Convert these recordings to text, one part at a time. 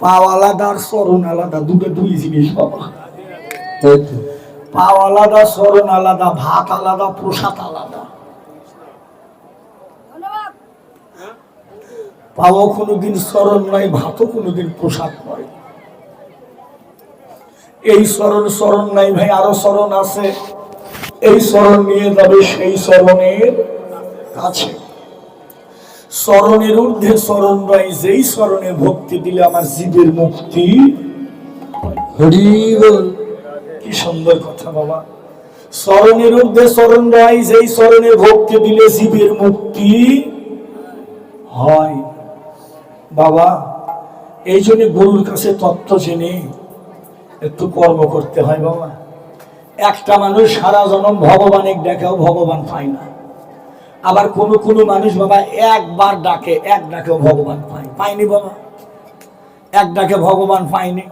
পাও আলাদা স্মরণ আলাদা, দুটো দুই জিনিস বাবা। পাও আলাদা স্মরণ আলাদা, ভাত আলাদা, প্রসাদ আলাদা। পাও কোনোদিন স্মরণ নয়, ভাতও কোনোদিন প্রসাদ নয়। এই স্মরণ স্মরণ নাই ভাই, আরও স্মরণ আছে। এই স্মরণ নিয়ে যাবে সেই স্মরণের কাছে। স্মরণের ঊর্ধ্বে স্মরণ নয় যেই স্মরণে ভক্তি দিলে আমার জীবের মুক্তি হরি কি সুন্দর কথা বাবা। স্মরণের ঊর্ধ্বে স্মরণ নয় যেই স্মরণে ভক্তি দিলে জীবের মুক্তি হয়। বাবা এই জন্য গরুর কাছে তত্ত্ব জেনে একটু কর্ম করতে হয় বাবা। একটা মানুষ সারা জনম ভগবানের ডাকেও ভগবান পায় না। আবার কোনো কোনো মানুষ বাবা একবার ডাকে এক ডাকেও ভগবান পায়। পায়নি বাবা। এক ডাকে ভগবান পায়নি।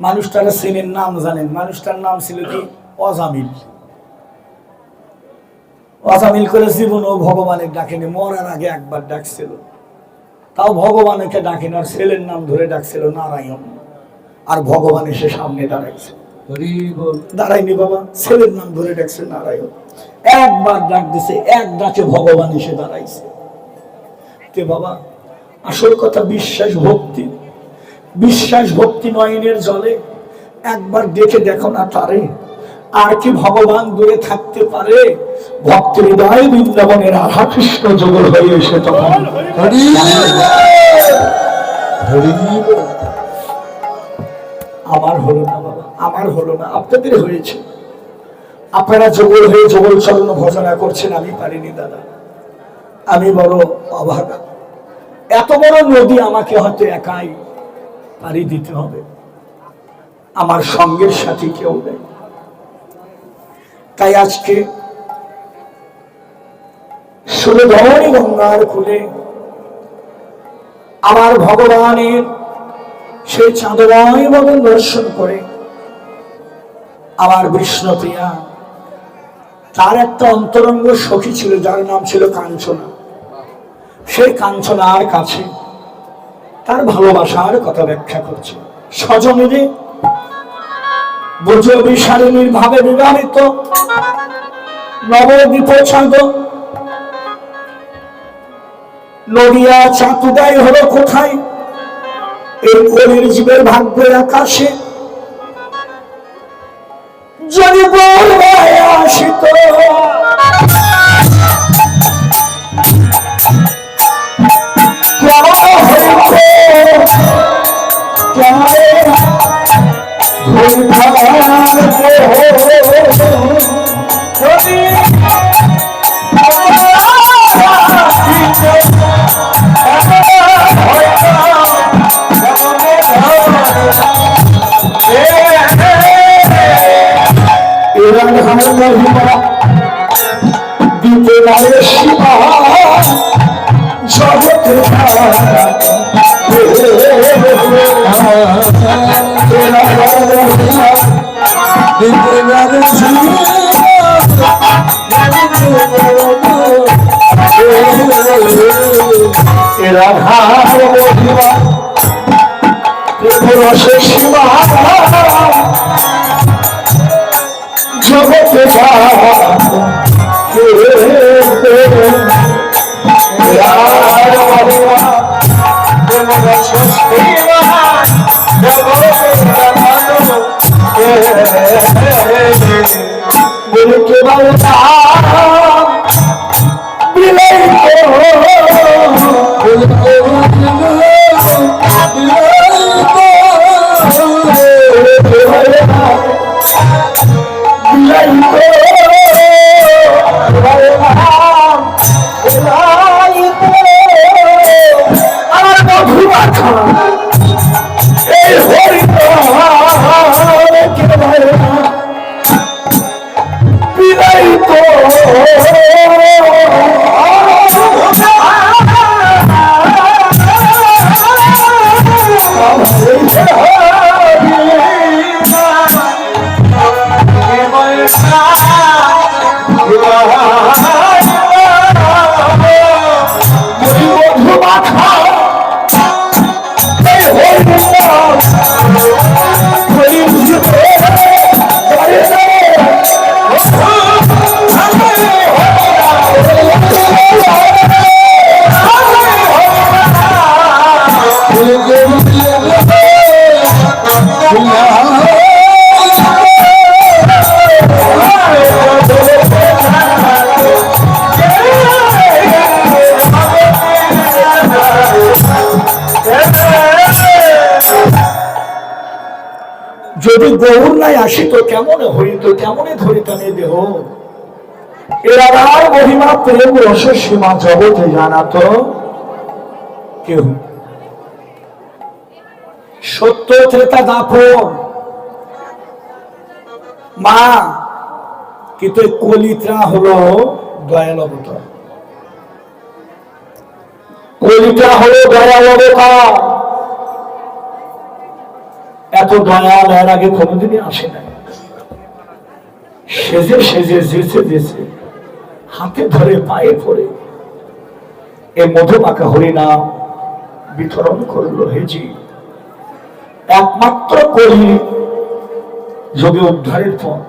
মানুষটার সেনের নাম জানেন। মানুষটার নাম ছিল কি? অজামিল। অজামিল করে জীবন ও ভগবানের ডাকেনি মরার আগে একবার ডাকছিল। তাও ভগবানকে ডাকেনি আর ছেলের নাম ধরে ডাকছিল নারায়ণ। আর ভগবান এসে সামনে দাঁড়াইছে। দাঁড়ায়নি বাবা ছেলের নাম ধরে ডাকছে নারায়ণ। একবার ডাক দিছে, এক ডাকে ভগবান এসে দাঁড়াইছে। তে বাবা, আসল কথা বিশ্বাস ভক্তি। বিশ্বাস ভক্তি নয়নের জলে একবার দেখে দেখো না তারে। আর কি ভগবান দূরে থাকতে পারে? ভক্ত হৃদয় বৃন্দাবনের রাধা কৃষ্ণ যুগল হয়ে এসে তখন আমার হলো না বাবা, আমার হলো না, আপনাদের হয়েছে। আপনারা যুগল হয়ে যুগল চরণ ভজনা করছেন, আমি পারিনি দাদা। আমি বড় অভাগা। এত বড় নদী আমাকে হয়তো একাই পাড়ি দিতে হবে। আমার সঙ্গের সাথে কেউ নেই। তাই আজকে সুরধরণী গঙ্গার খুলে আমার ভগবানের সেই চাঁদময় বদন দর্শন করে আমার বিষ্ণুপ্রিয়া তার একটা অন্তরঙ্গ সখী ছিল, যার নাম ছিল কাঞ্চনা। সেই কাঞ্চনার কাছে তার ভালোবাসার কথা ব্যাখ্যা করছে। স্বজনীরে বুঝ বিশালিনীর ভাবে বিবাহিত নবদ্বীপ নদিয়া চাতুদাই হলো কোথায়? এই কলির জীবের ভাগ্য আকাশে যদি বলবায় আসিত ধার মহিমা রসে শিবা জগতে বলতে বলতাম যদি গৌর নাই আসিত কেমন হইত, কেমনে ধরিতানে দেহ এরা আর মহিমা, প্রেম, রস, সীমা জগতে জানাত কেউ সত্য ত্রেতা দাপন। মা, কিন্তু এই কলিত্রা হলো দয়াল অবতার কলিতা হলো দয়াল অবতার এত দয়াল এর আগে কোনোদিনই আসে না সেজে সেজে জেসে জেসে হাতে ধরে পায়ে পড়ে এ মধুমাখা হরিনাম বিতরণ করল হেজি একমাত্র করি যোগে উদ্ধারের পথ,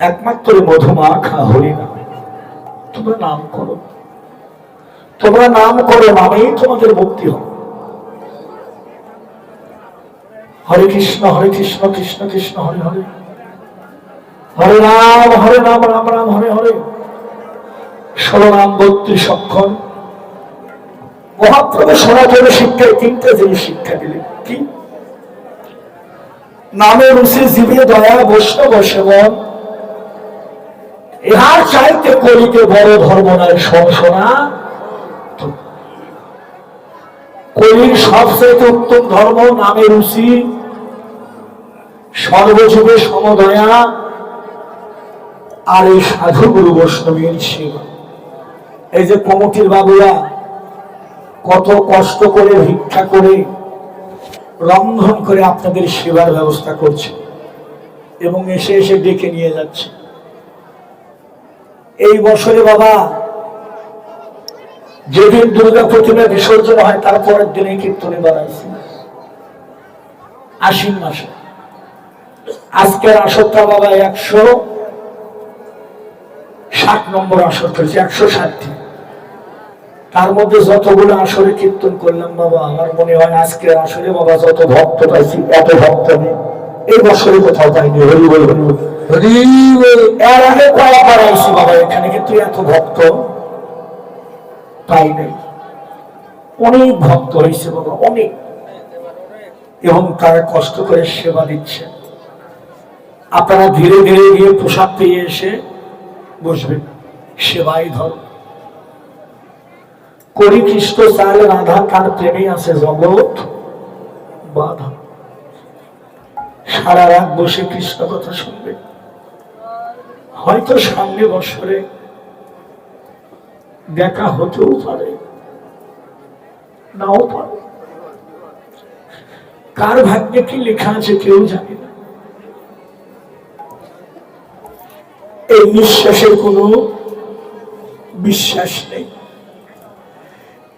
একমাত্র মধুমাখা হরিনাম। তোমরা নাম করো। তোমরা নাম করো নামেই তোমাদের মুক্তি হবে। হরে কৃষ্ণ হরে কৃষ্ণ কৃষ্ণ কৃষ্ণ, হরে হরে। হরে রাম হরে রাম রাম রাম, হরে হরে। ষোলো নাম বত্রিশ অক্ষর। মহাপ্রভু সনাতন শিক্ষায় তিনটা জিনিস শিক্ষা দিলেন, কি? নামে রুচি জীবে দয়া, বৈষ্ণব সেবন। ইহার চাইতে করিতে বড় ধর্ম নয় সংসনা কলির সবচেয়ে উত্তম ধর্ম নামে রুচি সর্বযুগে সমদয়া আর এই সাধু গুরু বৈষ্ণবীর সেবা। এই যে কমিটির বাবুরা কত কষ্ট করে, ভিক্ষা করে, রন্ধন করে আপনাদের সেবার ব্যবস্থা করছে এবং এসে এসে ডেকে নিয়ে যাচ্ছে। এই বছরে বাবা, যেদিন দুর্গা প্রতিমা বিসর্জন হয়, তার পরের দিনে কীর্তনে বাড়াইছি আশ্বিন মাসে। আজকের আসরটা বাবা একশো ষাট নম্বর আসর করেছে একশো ষাটটি। তার মধ্যে যতগুলো আসরে কীর্তন করলাম বাবা আমার মনে হয় আজকের আসরে বাবা যত ভক্ত পাইছি এত ভক্ত নেই এই বছরে কোথাও পাইনি হরি বল হরি এর আগে আইসি বাবা এখানে কিন্তু এত ভক্ত পাই নাই। অনেক ভক্ত হয়েছে বাবা অনেক। এবং তারা কষ্ট করে সেবা দিচ্ছে। আপনারা ধীরে ধীরে গিয়ে পোশাক পেয়ে এসে বসবেন। সেবাই ধর করি খ্রিস্ট চাল রাধা তার প্রেমে আছে জগৎ, বাধা। সারা রাত বসে কৃষ্ণ কথা শুনবে। হয়তো সামনে বছরে দেখা হতেও পারে, নাও পারে। কার ভাগ্যে কি লেখা আছে কেউ জানে না। নিঃশ্বাসের কোনো বিশ্বাস নেই।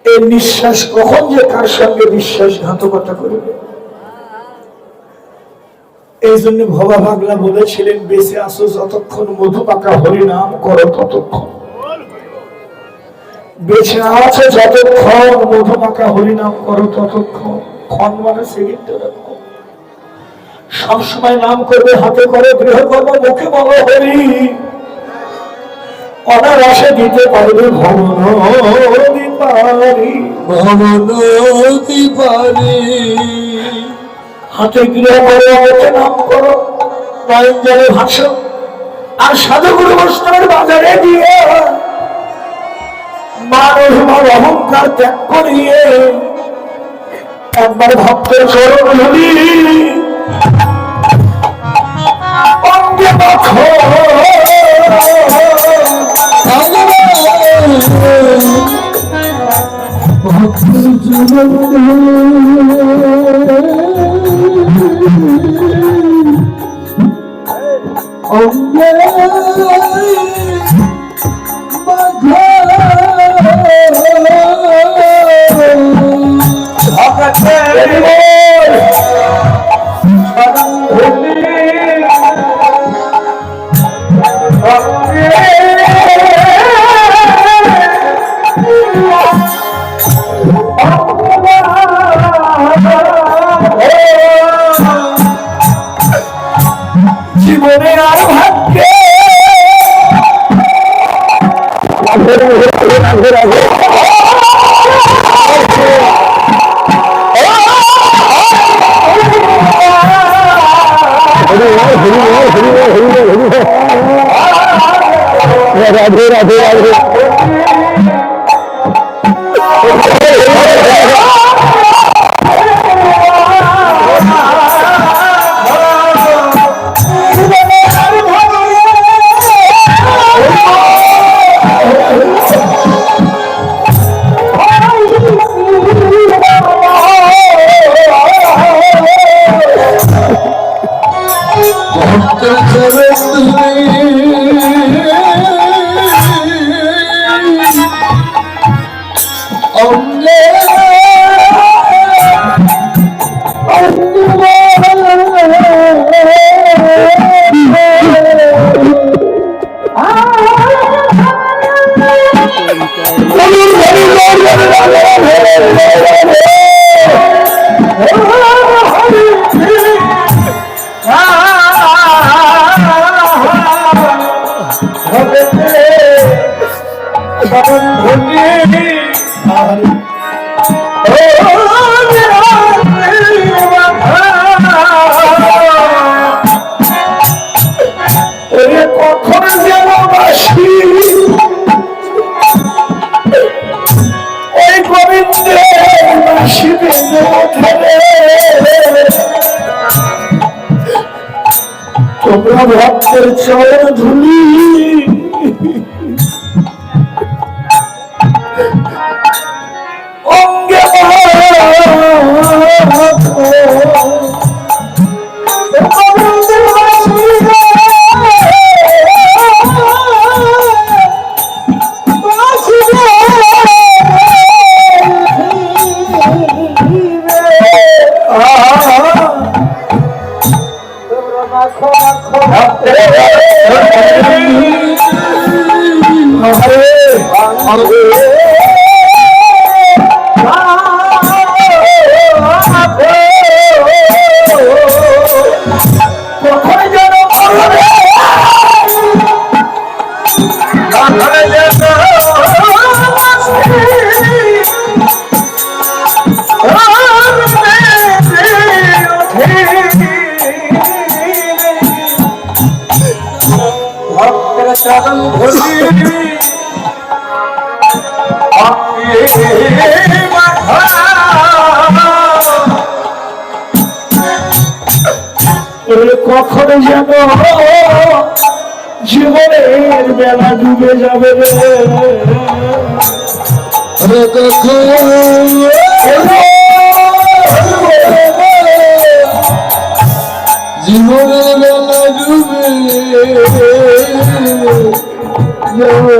এই নিঃশ্বাস কখন যে কার সঙ্গে বিশ্বাসঘাতকতা করবে? এই জন্য ভবা ভাগলা বলেছিলেন, বেঁচে আসো যতক্ষণ মধু পাকা হরিনাম করো ততক্ষণ। বেঁচে আছে যতক্ষণ মধু পাকা হরিনাম করো ততক্ষণ। ক্ষণ মানে সেকেন্ড সবসময় নাম করবে, হাতে করে, গৃহকর্ম, মুখে বলো হরি। অনায়াসে দিতে পারবে পারি। ভবনতি পারে। হাতে গৃহ করে আমাকে নাম করো নয়ন জলে ভাসো আর সাধুগুরু বৈষ্ণবের বাজারে দিয়ে মান অভিমান অহংকার ত্যাগ করিয়ে একবার ভক্তের চরণ ধরি। অঙ্গে মাখো Very राधे राधे राधे কখনো যেন জীবনের বেলা ডুবে যাবে জীবনের বেলা ডুবে যাবে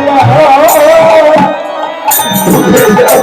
ভুলে যাও